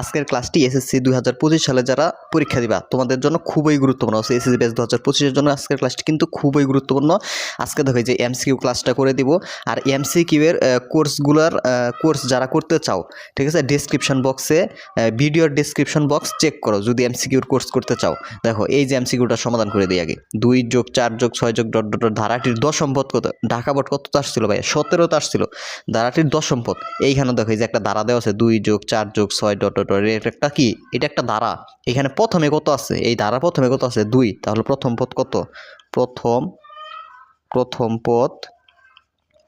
আজকের ক্লাসটি এসএসসি দুই হাজার পঁচিশ সালে যারা পরীক্ষা দিবা, তোমাদের জন্য খুবই গুরুত্বপূর্ণ। আছে এসএসসি ব্যাচ দু হাজার পঁচিশের জন্য আজকের ক্লাসটি কিন্তু খুবই গুরুত্বপূর্ণ। আজকে দেখো যে এমসিকিউ ক্লাসটা করে দিব। আর এমসিকিউ এর কোর্সগুলোর কোর্স যারা করতে চাও, ঠিক আছে? ডিসক্রিপশন বক্সে ভিডিওর ডিসক্রিপশন বক্স চেক করো যদি এমসিকিউর কোর্স করতে চাও। দেখো, এই যে এমসিকিউটা সমাধান করে দিই আগে। দুই যোগ চার যোগ ছয় যোগ ডট ডট ধারাটির দশম পদ কত? ঢাকা বোর্ড কত আসছিল ভাই সতেরোতে আসছিল ধারাটির দশম পদ। এইখানে দেখো যে একটা ধারা দেওয়া আছে, দুই যোগ চার যোগ ছয় ডট ডট এটা একটা কি? এটা একটা ধারা। এখানে প্রথমে কত আছে? এই ধারা প্রথমে কত আছে? দুই। তাহলে প্রথম পথ কত? প্রথম প্রথম পদ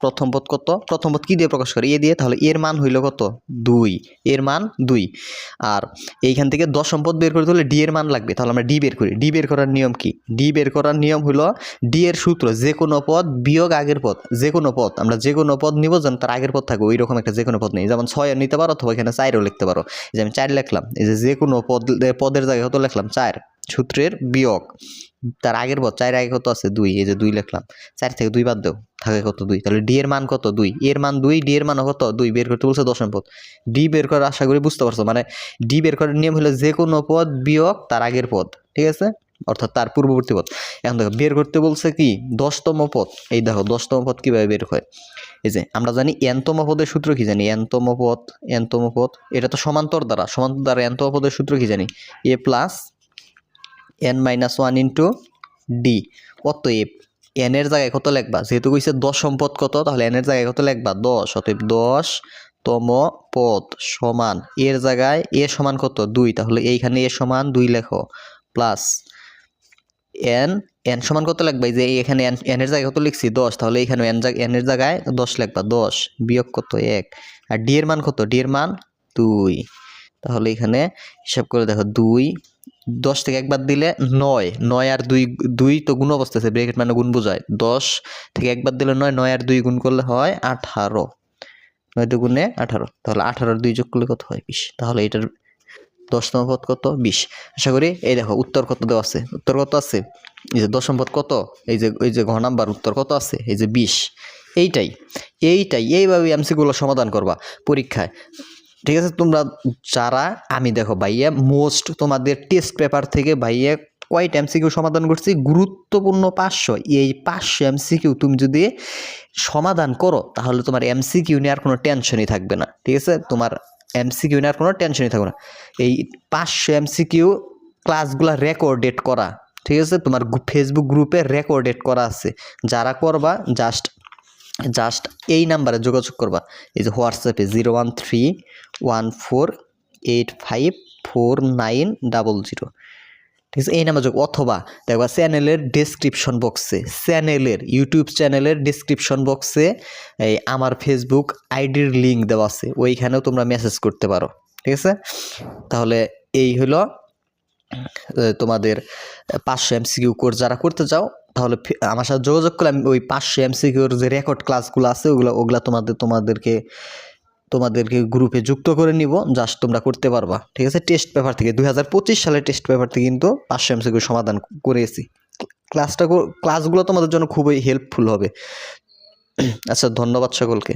প্রথম পদ কত? প্রথম পদ কী দিয়ে প্রকাশ করে? এ দিয়ে, তাহলে এর মান হইল কত? দুই। এর মান দুই। আর এইখান থেকে দশম পদ বের করতে হলে ডি এর মান লাগবে। তাহলে আমরা ডি বের করি। ডি বের করার নিয়ম কি? ডি বের করার নিয়ম হলো ডি এর সূত্র যে কোনো পদ বিয়োগ আগের পদ। যে কোনো পদ। আমরা যে কোনো পদ নিব যেন তার আগের পদ থাকবে ওই রকম একটা যে কোনো পদ নেই। যেমন ছয় নিতে পারো অথবা এখানে চারও লিখতে পারো। যে আমি চার লিখলাম। এই যে যে কোনো পদ পদের জায়গায় কত লিখলাম? চার। সূত্রের বিয়োগ। তার আগের পদ চার আগে কত আছে? দুই। এই যে দুই লিখলাম। চার থেকে দুই বাদ দেও। থাকে কত দুই? তাহলে ডি এর মান কত? দুই। এর মান দুই ডি এর মান কত? দুই। বের করতে বলছে দশম পদ। ডি বের করার আশা করি বুঝতে পারছ। মানে ডি বের করার নিয়ম হলো যে কোনো পদ বিয়োগ তার আগের পদ। ঠিক আছে? অর্থাৎ তার পূর্ববর্তী পদ। এখন দেখো, বের করতে বলছে কি? দশতম পদ। এই দেখো, দশতম পদ কীভাবে বের হয়? এই যে আমরা জানি এনতম পদের সূত্র কি জানি? এনতম পদ এনতম পদ। এটা তো সমান্তর দ্বারা। সমান্তর দ্বারা এনতম পদের সূত্র কি জানি? A plus N minus one into D কত এ এন এর জায়গায় কত লিখবা? যেহেতু কইছে দশ সম্পদ কত, তাহলে এন এর জায়গায় কত লিখবা? দশ। অতএব দশ তম পদ সমান এর জায়গায় এ সমান কত? দুই। তাহলে এইখানে এ সমান দুই লেখো। প্লাস এন এন সমান কত এই যে এখানে এন এন এর জায়গায় কত লিখছি? দশ। তাহলে এইখানে এন জায়গায় এন এর জায়গায় দশ লিখবা। দশ বিয়োগ কত? এক। আর ডি এর মান কত? ডি এর মান দুই। তাহলে এখানে হিসাব করে দেখো, দুই দশ থেকে একবার দিলে নয় নয় আর দুই দুই তো গুণ অবস্থা আছে ব্রেকেট মানে গুণ বোঝায়। দশ থেকে একবার দিলে নয় নয় আর দুই গুণ করলে হয় আঠারো। নয় দু গুণে আঠারো, তাহলে আঠারোর দুই যোগ করলে কত হয়? বিশ। তাহলে এটার দশতম পদ কত? বিশ। আশা করি এই দেখো, উত্তর কত দেওয়া আছে? উত্তর কত আছে? এই যে দশম পদ কত? এই যে এই যে ঘ নাম্বার, উত্তর কত আছে? এই যে বিশ। এইটাই এইটাই এইভাবে এমসিগুলো সমাধান করবা পরীক্ষায়। ঠিক আছে, তোমরা যারা, আমি দেখো ভাইয়া মোস্ট তোমাদের টেস্ট পেপার থেকে ভাইয়া কয়টা এমসিকিউ সমাধান করছি? গুরুত্বপূর্ণ পাঁচশো। এই পাঁচশো এমসিকিউ তুমি যদি সমাধান করো, তাহলে তোমার এমসিকিউ নিয়ে আর কোনো টেনশনই থাকবে না। ঠিক আছে, তোমার এমসিকিউ নিয়ে আর কোনো টেনশনই থাকবে না। এই পাঁচশো এমসিকিউ ক্লাসগুলো রেকর্ডেড করা, ঠিক আছে, তোমার ফেসবুক গ্রুপে রেকর্ডেড করা আছে। যারা করবা জাস্ট জাস্ট এই নাম্বারে যোগাযোগ করবা। এই যে হোয়াটসঅ্যাপে zero one three one four eight five four nine double zero. ঠিক আছে? এই নাম্বার যোগ অথবা দেখবা চ্যানেলের ডেসক্রিপশন বক্সে চ্যানেলের ইউটিউব চ্যানেলের ডেসক্রিপশন বক্সে এই আমার ফেসবুক আইডির লিঙ্ক দেওয়া আছে। ওইখানেও তোমরা মেসেজ করতে পারো। ঠিক আছে? তাহলে এই হলো তোমাদের পাঁচশো এমসিকিউ কোর্স। যারা করতে চাও তাহলে আমার সাথে যোগাযোগ করলে আমি ওই পাঁচশো এমসিকিউর যে রেকর্ড ক্লাসগুলো আছে, ওগুলো ওগুলো তোমাদের তোমাদেরকে তোমাদেরকে গ্রুপে যুক্ত করে নিব জাস্ট তোমরা করতে পারবা। ঠিক আছে? টেস্ট পেপার থেকে। দুই সালে টেস্ট পেপার থেকে কিন্তু পাঁচশো এমসিকিউ সমাধান করেছি। ক্লাসটা ক্লাসগুলো তোমাদের জন্য খুবই হেল্পফুল হবে। আচ্ছা ধন্যবাদ সকলকে।